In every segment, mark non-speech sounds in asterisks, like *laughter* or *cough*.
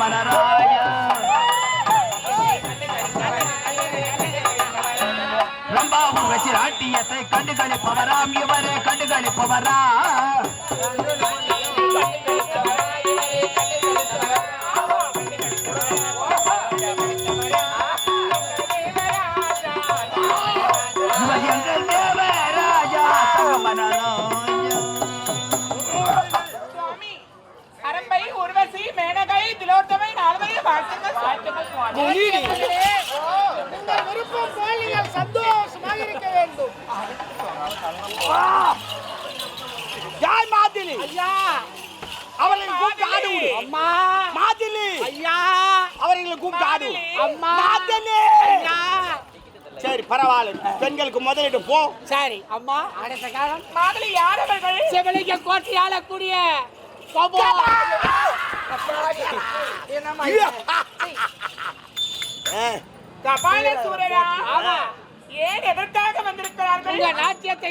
தங்க ரம்பாவும் வச்சு ஆட்டியத்தை கண்டுகளிப்பவராம் இவரே கண்டுகளிப்பவரா? உங்கள் விருப்பம் போல் நீங்கள் சந்தோஷமாக இருக்க வேண்டும் யார் மாதிலி ஐயா அவர்களை கூப்பிட்டு ஆடு அம்மா மாதிரி ஐயா அவர்களை கூப்பிட்டு ஆடு அம்மா மாதிலி ஐயா சரி பரவாயில்ல பெண்களுக்கு முதலிட்டு போ சரி அம்மா அடுத்த காலம் மாதிரி யார் அவர்கள் சிவலிங்க கோட்டை ஆளக்கூடிய கோபோ என்னம்மா இது? ஏய், கபாலசூரரா ஆமா. ஏன் எதற்காக வந்திருக்கிறார்கள்? உங்க நாட்டியத்தை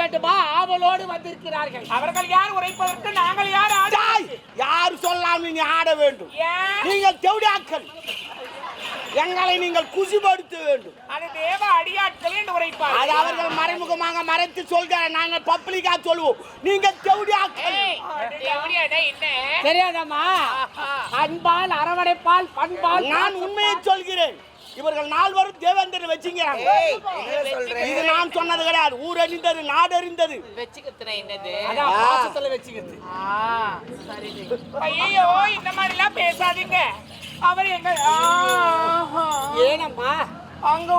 வேண்டுமா? ஆவலோடு வந்திருக்கிறார்கள். அவர்கள் யார் உரைப்பதற்கு நாங்கள் யார் யார் சொல்லாம் நீங்க ஆட வேண்டும்? நீங்கள் தெவுடாக்கள். எங்களை நீங்கள் குசிபடுத்த வேண்டும். அது தேவ அடியாட்கள் உரைப்பார் அது அவர்கள் மறைமுகமாக மறைத்து சொல்கிற நாங்கள் பப்ளிக்கா சொல்லுவோம் நீங்கள் தெவுடாக்கள். தெரியாதம்மா. அன்பால் அரவணைப்பால் பண்பால் நான் உண்மையை சொல்கிறேன். இவர்கள் நால்வரும் தேவேந்திரன் வச்சுங்கிறாங்க. இது நான் சொன்னது கிடையாது. ஊர் அறிந்தது நாடு அறிந்தது ஐயோ இந்த மாதிரி எல்லாம் பேசாதீங்க. அவர் எங்க ஆஹா. ஏனம்மா? அங்க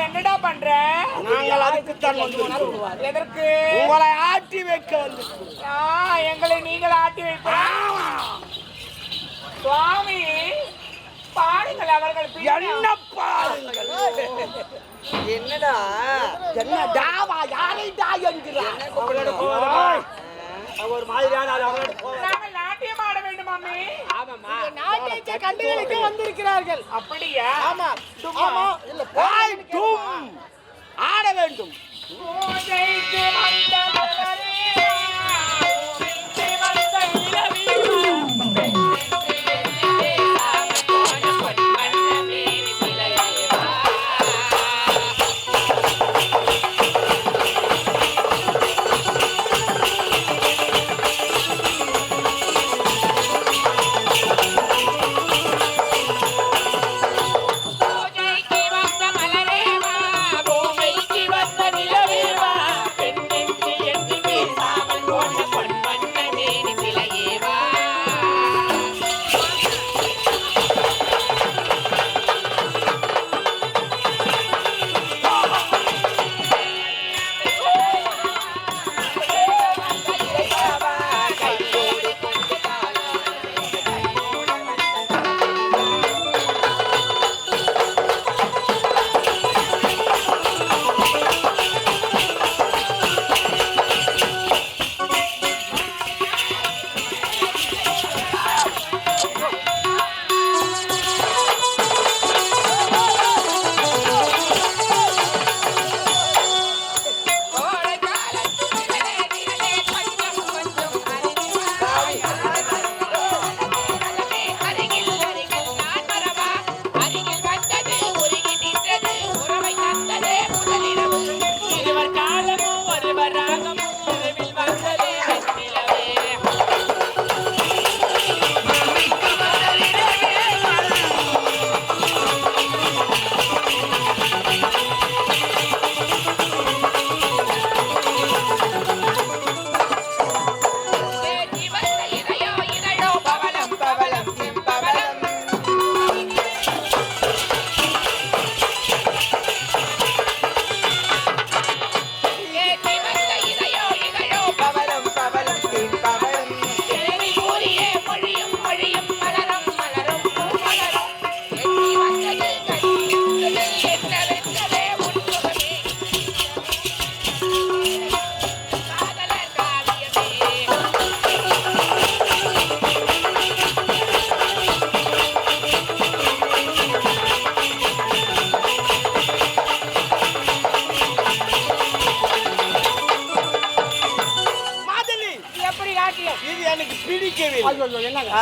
என்னடா பண்ற? நாங்கள் அதுக்குத்தான் வந்திருக்கிறோம் எதற்கு? உங்களை ஆட்டி வைக்க வந்திருக்கிறோம் ஆ, எங்களை நீங்கள் ஆட்டி வைப்பார் சுவாமி பாருங்கள் அவர்கள். என்ன பாருங்கள் என்னடா? என்ன டாவா யாரை டா என்கிறார் அவர் மாதிரியான ஆள் அவரோட போவார். நாங்கள் நாட்டியம் ஆட வேண்டும் மாமி ஆமாம்மா நாட்டியத்தை கண்டுகளிக்க வந்திருக்கிறார்கள். அப்படியா? ஆமா ஆமா ஆய், டும். ஆட வேண்டும். பூஜைக்கு வந்தவரே,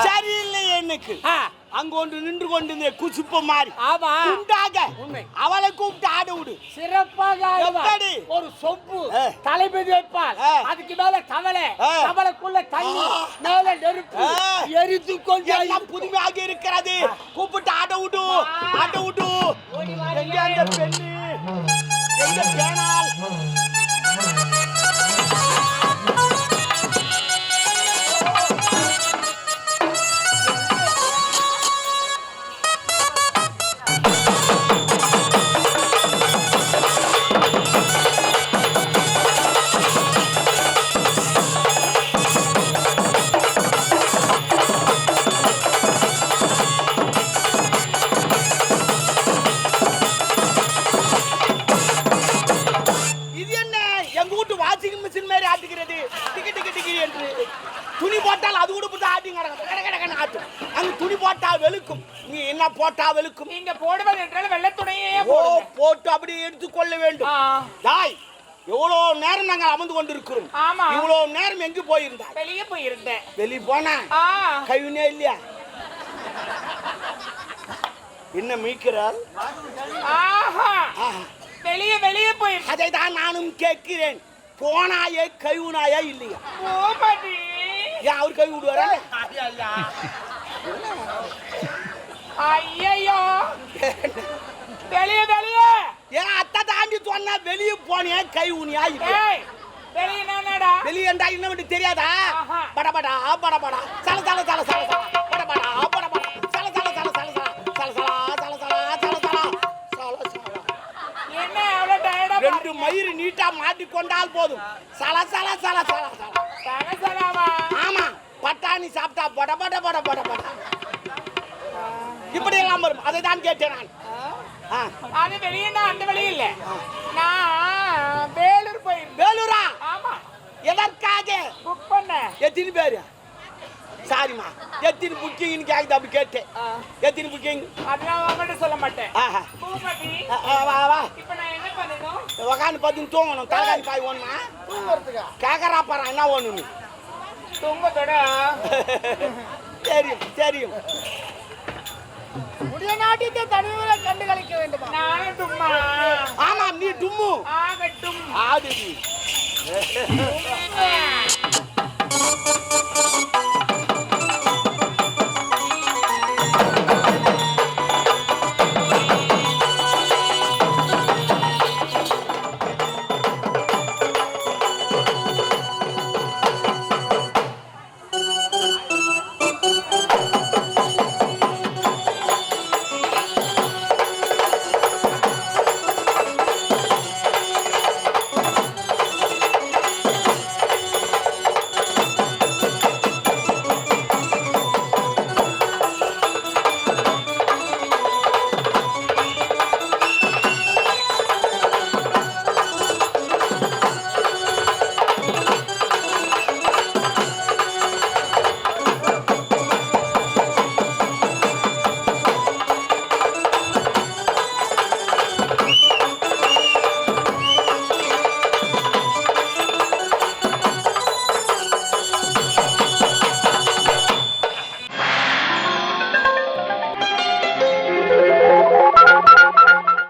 சரியில்லை எனக்கு. அங்க ஒன்று நின்று கொண்டு குசுப்ப மாதிரி ஆமா. உண்மை. அவளை கூப்பிட்டு ஆட விடு. சிறப்பாக? ஒரு சொப்பு. தலைமதி வைப்பார் ஆ. அதுக்கு மேல கவலை. கவலைக்குள்ள தண்ணி. மேல நெருப்பு. எரித்து கொண்டு எல்லாம் புதுமையாக இருக்கிறது. கூப்பிட்டு ஆட விடு. ஆட விடு. எங்க. அந்த பெண்ணு? எங்க பேனால் துணி போட்டால் அது கூட போட்டு ஆட்டி கிடக்கும். கட கட கட ஆட்டும் அங்க துணி போட்டா வெளுக்கும். நீ என்ன போட்டா வெளுக்கும்? நீங்க போடுவது என்றால் வெள்ளத்துணையே ஓ போடுங்க. போட்டு அப்படி எடுத்துக்கொள்ள வேண்டும். தாய் எவ்வளோ நேரம் நாங்கள் அமர்ந்து கொண்டிருக்கிறோம்? ஆமா. இவ்வளோ நேரம் எங்க போயிருந்தாய்? வெளியே போயிருந்தேன். வெளியே போனா? கைவினே இல்லையா? என்ன மீக்கிறாள். வெளியே வெளியே போயிருந்தேன் அதை தான் நானும் கேட்கிறேன். போனாயே கைவினாயா இல்லையா? பூபதி ஏன் அவர் கை விடுவாரா? ஐயையோ. வெளியே வெளியே. ஏன் அத்தை தாண்டி சொன்னா வெளியே போனியா கை ஊனியா? வெளியே என்னடா? வெளியேண்டா இன்னும் மட்டும் தெரியாதா. படபடா படபடா. சல சல சல சல சல. மயிறு நீட்டா மாட்டி கொண்டால் போதும். சல சல சல சல சல. ஆமா பட்டாணி சாப்பிட்டா பட பட பட பட பட. இப்படி எல்லாம் வரும். அதை தான் கேட்டேன் நான். அது வெளியேனா அந்த வெளியே இல்ல நான் வேலூர் போயிருந்தேன். வேலூரா? ஆமா. எதற்காக? புக் பண்ண எத்தனை பேரு? சாரிம்மா. எத்தனை புக்கிங்னு கேக்குது அப்படி கேட்டேன் எத்தனை புக்கிங்? அதெல்லாம் அவங்கள்ட்ட சொல்ல மாட்டேன். வா வா. இப்ப நான் என்ன பண்ணணும்? உக்காந்து பார்த்து தூங்கணும். தலைகாணி பாய் ஒண்ணுமா கேக்கறா பாரு என்ன ஒண்ணு தூங்கத்தோட *laughs* தெரியும் தெரியும். முடிய நாட்டியத்தை தனிவரை கண்டு கழிக்க வேண்டுமா? நானும் ஆமா நீ டும்மு. ஆகட்டும். ஆடு.